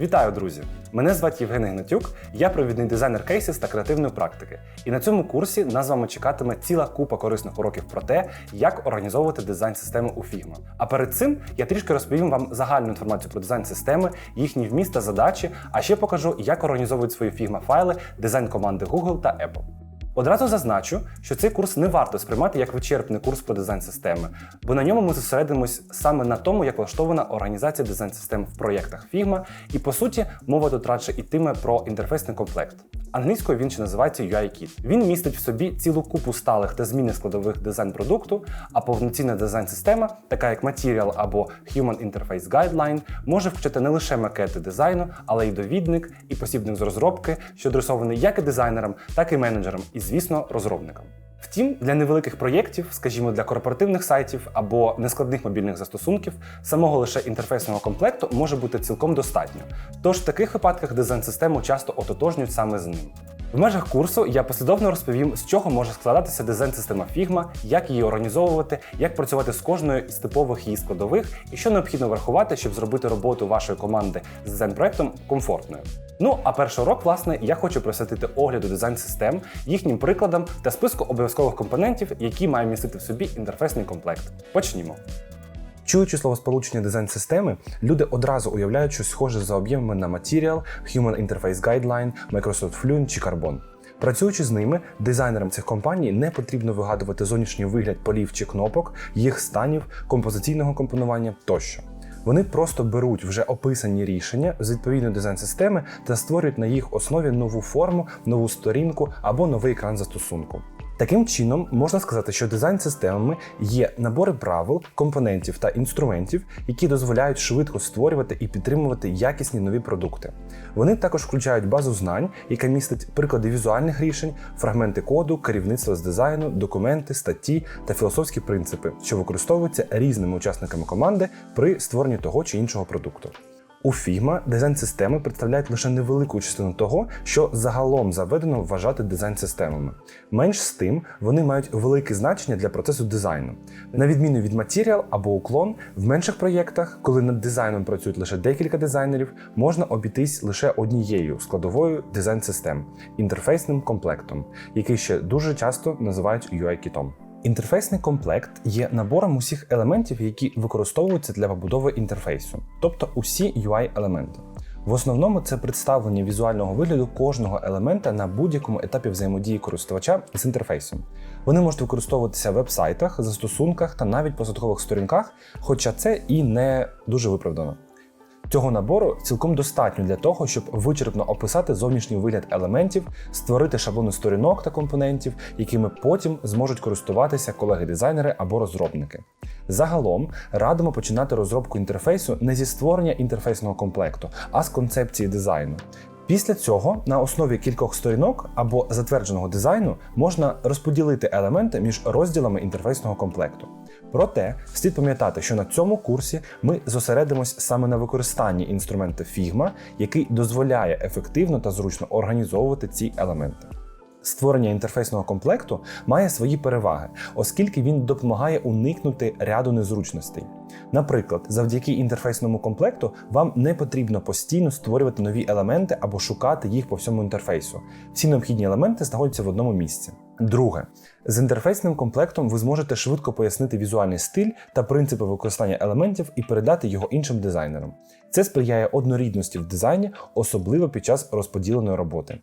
Вітаю, друзі! Мене звати Євген Гнатюк, я провідний дизайнер кейсів та креативної практики. І на цьому курсі нас з вами чекатиме ціла купа корисних уроків про те, як організовувати дизайн-системи у Figma. А перед цим я трішки розповім вам загальну інформацію про дизайн-системи, їхні вміст та задачі, а ще покажу, як організовують свої Figma файли дизайн-команди Google та Apple. Одразу зазначу, що цей курс не варто сприймати як вичерпний курс про дизайн системи, бо на ньому ми зосередимось саме на тому, як влаштована організація дизайн систем в проєктах Figma, і по суті мова тут радше йтиме про інтерфейсний комплект. Англійською він ще називається UI-Kit. Він містить в собі цілу купу сталих та змінних складових дизайн продукту, а повноцінна дизайн-система, така як Material або Human Interface Guideline, може включати не лише макети дизайну, але й довідник і посібник з розробки, що адресований як і дизайнерам, так і менеджерам, і, звісно, розробникам. Втім, для невеликих проєктів, скажімо, для корпоративних сайтів або нескладних мобільних застосунків, самого лише інтерфейсного комплекту може бути цілком достатньо. Тож в таких випадках дизайн-систему часто ототожнюють саме з ним. В межах курсу я послідовно розповім, з чого може складатися дизайн-система Figma, як її організовувати, як працювати з кожною із типових її складових і що необхідно врахувати, щоб зробити роботу вашої команди з дизайн-проектом комфортною. Ну а перший урок, власне, я хочу присвятити огляду дизайн-систем, їхнім прикладам та списку обов'язкових компонентів, які має містити в собі інтерфейсний комплект. Почнімо. Чуючи словосполучення дизайн-системи, люди одразу уявляють щось схоже за об'ємами на Material, Human Interface Guideline, Microsoft Fluent чи Carbon. Працюючи з ними, дизайнерам цих компаній не потрібно вигадувати зовнішній вигляд полів чи кнопок, їх станів, композиційного компонування тощо. Вони просто беруть вже описані рішення з відповідної дизайн-системи та створюють на їх основі нову форму, нову сторінку або новий екран застосунку. Таким чином, можна сказати, що дизайн-системами є набори правил, компонентів та інструментів, які дозволяють швидко створювати і підтримувати якісні нові продукти. Вони також включають базу знань, яка містить приклади візуальних рішень, фрагменти коду, керівництво з дизайну, документи, статті та філософські принципи, що використовуються різними учасниками команди при створенні того чи іншого продукту. У Figma дизайн-системи представляють лише невелику частину того, що загалом заведено вважати дизайн-системами. Менш з тим, вони мають велике значення для процесу дизайну. На відміну від Material або уклон, в менших проєктах, коли над дизайном працюють лише декілька дизайнерів, можна обійтись лише однією складовою дизайн-систем інтерфейсним комплектом, який ще дуже часто називають UI-кітом. Інтерфейсний комплект є набором усіх елементів, які використовуються для побудови інтерфейсу, тобто усі UI-елементи. В основному це представлення візуального вигляду кожного елемента на будь-якому етапі взаємодії користувача з інтерфейсом. Вони можуть використовуватися в веб-сайтах, застосунках та навіть посадкових сторінках, хоча це і не дуже виправдано. Цього набору цілком достатньо для того, щоб вичерпно описати зовнішній вигляд елементів, створити шаблони сторінок та компонентів, якими потім зможуть користуватися колеги-дизайнери або розробники. Загалом радимо починати розробку інтерфейсу не зі створення інтерфейсного комплекту, а з концепції дизайну. Після цього на основі кількох сторінок або затвердженого дизайну можна розподілити елементи між розділами інтерфейсного комплекту. Проте слід пам'ятати, що на цьому курсі ми зосередимось саме на використанні інструменту Figma, який дозволяє ефективно та зручно організовувати ці елементи. Створення інтерфейсного комплекту має свої переваги, оскільки він допомагає уникнути ряду незручностей. Наприклад, завдяки інтерфейсному комплекту вам не потрібно постійно створювати нові елементи або шукати їх по всьому інтерфейсу. Всі необхідні елементи знаходяться в одному місці. Друге, з інтерфейсним комплектом ви зможете швидко пояснити візуальний стиль та принципи використання елементів і передати його іншим дизайнерам. Це сприяє однорідності в дизайні, особливо під час розподіленої роботи.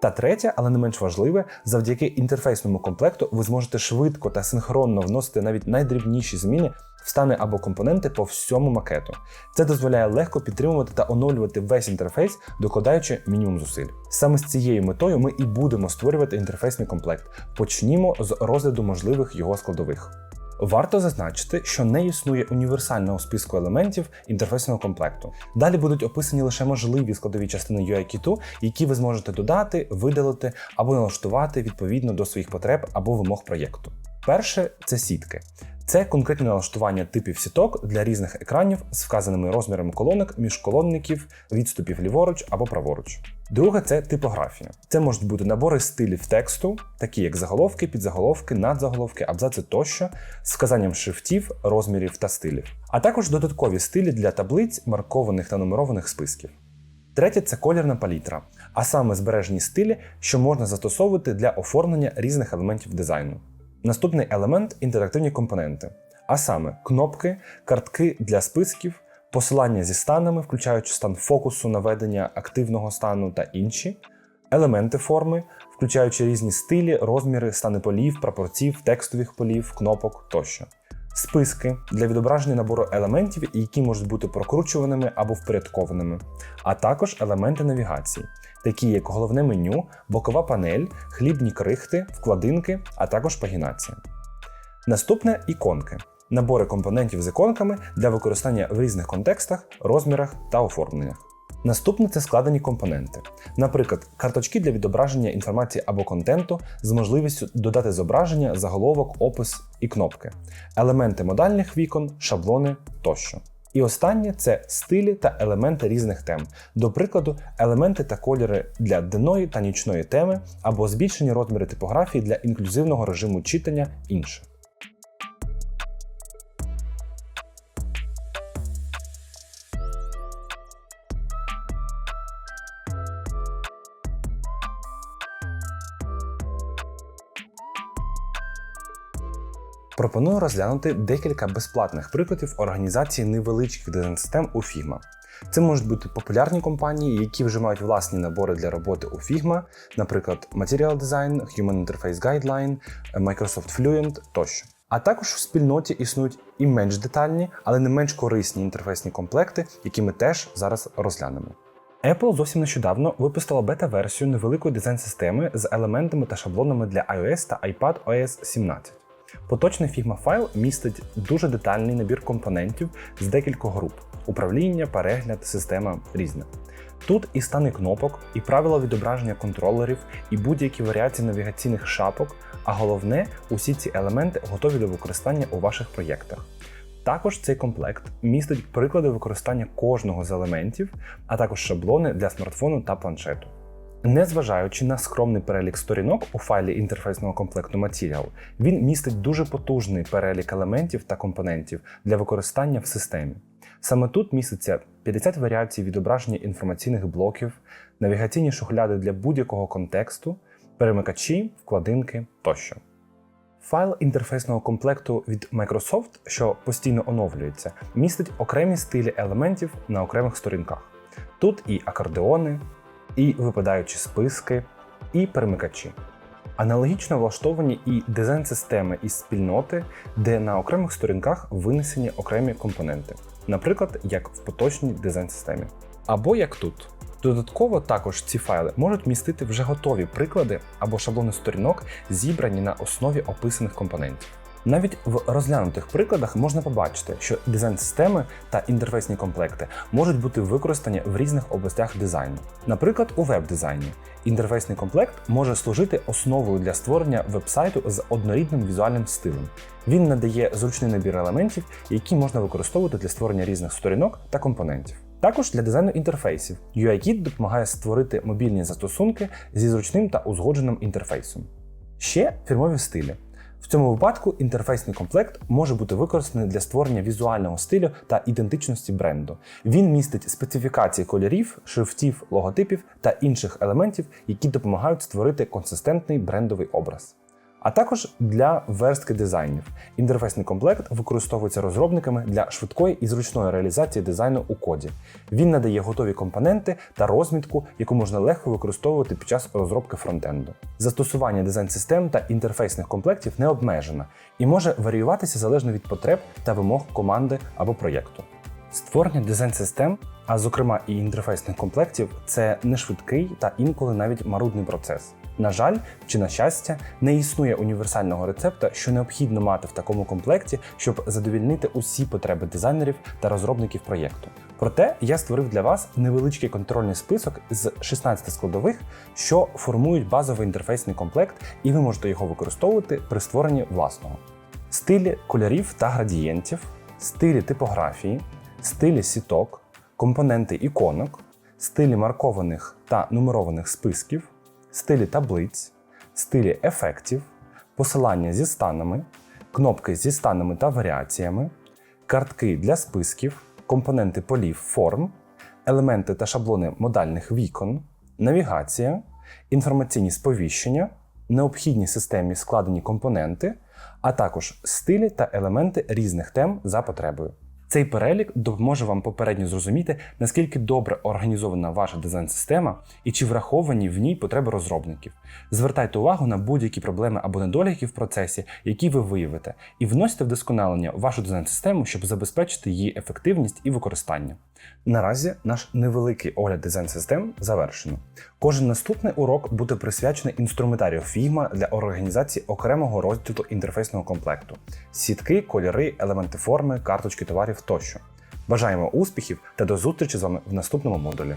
Та третє, але не менш важливе, завдяки інтерфейсному комплекту ви зможете швидко та синхронно вносити навіть найдрібніші зміни в стани або компоненти по всьому макету. Це дозволяє легко підтримувати та оновлювати весь інтерфейс, докладаючи мінімум зусиль. Саме з цією метою ми і будемо створювати інтерфейсний комплект. Почнімо з розгляду можливих його складових. Варто зазначити, що не існує універсального списку елементів інтерфейсного комплекту. Далі будуть описані лише можливі складові частини UI-кіту, які ви зможете додати, видалити або налаштувати відповідно до своїх потреб або вимог проєкту. Перше це сітки. Це конкретне налаштування типів сіток для різних екранів з вказаними розмірами колонок, міжколонників, відступів ліворуч або праворуч. Друге це типографія. Це можуть бути набори стилів тексту, такі як заголовки, підзаголовки, надзаголовки, абзаци тощо, з вказанням шрифтів, розмірів та стилів, а також додаткові стилі для таблиць, маркованих та нумерованих списків. Третє це колірна палітра, а саме збережені стилі, що можна застосовувати для оформлення різних елементів дизайну. Наступний елемент інтерактивні компоненти, а саме кнопки, картки для списків, посилання зі станами, включаючи стан фокусу, наведення активного стану та інші, елементи форми, включаючи різні стилі, розміри, стани полів, прапорців, текстових полів, кнопок тощо. Списки для відображення набору елементів, які можуть бути прокручуваними або впорядкованими, а також елементи навігації, такі як головне меню, бокова панель, хлібні крихти, вкладинки, а також пагінація. Наступне іконки набори компонентів з іконками для використання в різних контекстах, розмірах та оформленнях. Наступне це складені компоненти, наприклад, карточки для відображення інформації або контенту з можливістю додати зображення, заголовок, опис і кнопки, елементи модальних вікон, шаблони тощо. І останнє це стилі та елементи різних тем, до прикладу, елементи та кольори для денної та нічної теми або збільшені розміри типографії для інклюзивного режиму читання інше. Пропоную розглянути декілька безплатних прикладів організації невеличких дизайн-систем у Figma. Це можуть бути популярні компанії, які вже мають власні набори для роботи у Figma, наприклад, Material Design, Human Interface Guideline, Microsoft Fluent тощо. А також в спільноті існують і менш детальні, але не менш корисні інтерфейсні комплекти, які ми теж зараз розглянемо. Apple зовсім нещодавно випустила бета-версію невеликої дизайн-системи з елементами та шаблонами для iOS та iPadOS 17. Поточний Figma файл містить дуже детальний набір компонентів з декількох груп: управління, перегляд, система різне. Тут і стани кнопок, і правила відображення контролерів, і будь-які варіації навігаційних шапок, а головне, усі ці елементи готові до використання у ваших проєктах. Також цей комплект містить приклади використання кожного з елементів, а також шаблони для смартфону та планшету. Незважаючи на скромний перелік сторінок у файлі інтерфейсного комплекту Material, він містить дуже потужний перелік елементів та компонентів для використання в системі. Саме тут міститься 50 варіацій відображення інформаційних блоків, навігаційні шухляди для будь-якого контексту, перемикачі, вкладинки тощо. Файл інтерфейсного комплекту від Microsoft, що постійно оновлюється, містить окремі стилі елементів на окремих сторінках. Тут і акордеони, і випадаючі списки, і перемикачі. Аналогічно влаштовані і дизайн-системи із спільноти, де на окремих сторінках винесені окремі компоненти, наприклад, як в поточній дизайн-системі. Або як тут. Додатково також ці файли можуть містити вже готові приклади або шаблони сторінок, зібрані на основі описаних компонентів. Навіть в розглянутих прикладах можна побачити, що дизайн-системи та інтерфейсні комплекти можуть бути використані в різних областях дизайну. Наприклад, у веб-дизайні інтерфейсний комплект може служити основою для створення веб-сайту з однорідним візуальним стилем. Він надає зручний набір елементів, які можна використовувати для створення різних сторінок та компонентів. Також для дизайну інтерфейсів UIKit допомагає створити мобільні застосунки зі зручним та узгодженим інтерфейсом. Ще фірмові стилі. В цьому випадку інтерфейсний комплект може бути використаний для створення візуального стилю та ідентичності бренду. Він містить специфікації кольорів, шрифтів, логотипів та інших елементів, які допомагають створити консистентний брендовий образ. А також для верстки дизайнів. Інтерфейсний комплект використовується розробниками для швидкої і зручної реалізації дизайну у коді. Він надає готові компоненти та розмітку, яку можна легко використовувати під час розробки фронтенду. Застосування дизайн-систем та інтерфейсних комплектів не обмежено і може варіюватися залежно від потреб та вимог команди або проєкту. Створення дизайн-систем, а зокрема і інтерфейсних комплектів, це не швидкий та інколи навіть марудний процес. На жаль, чи на щастя, не існує універсального рецепта, що необхідно мати в такому комплекті, щоб задовільнити усі потреби дизайнерів та розробників проєкту. Проте я створив для вас невеличкий контрольний список з 16 складових, що формують базовий інтерфейсний комплект, і ви можете його використовувати при створенні власного. Стилі кольорів та градієнтів, стилі типографії, стилі сіток, компоненти іконок, стилі маркованих та нумерованих списків стилі таблиць, стилі ефектів, посилання зі станами, кнопки зі станами та варіаціями, картки для списків, компоненти полів форм, елементи та шаблони модальних вікон, навігація, інформаційні сповіщення, необхідні системі складені компоненти, а також стилі та елементи різних тем за потребою. Цей перелік допоможе вам попередньо зрозуміти, наскільки добре організована ваша дизайн-система і чи враховані в ній потреби розробників. Звертайте увагу на будь-які проблеми або недоліки в процесі, які ви виявите, і вносьте вдосконалення вашу дизайн-систему, щоб забезпечити її ефективність і використання. Наразі наш невеликий огляд дизайн-систем завершено. Кожен наступний урок буде присвячений інструментарію Figma для організації окремого розділу інтерфейсного комплекту: сітки, кольори, елементи форми, карточки товарів тощо. Бажаємо успіхів та до зустрічі з вами в наступному модулі.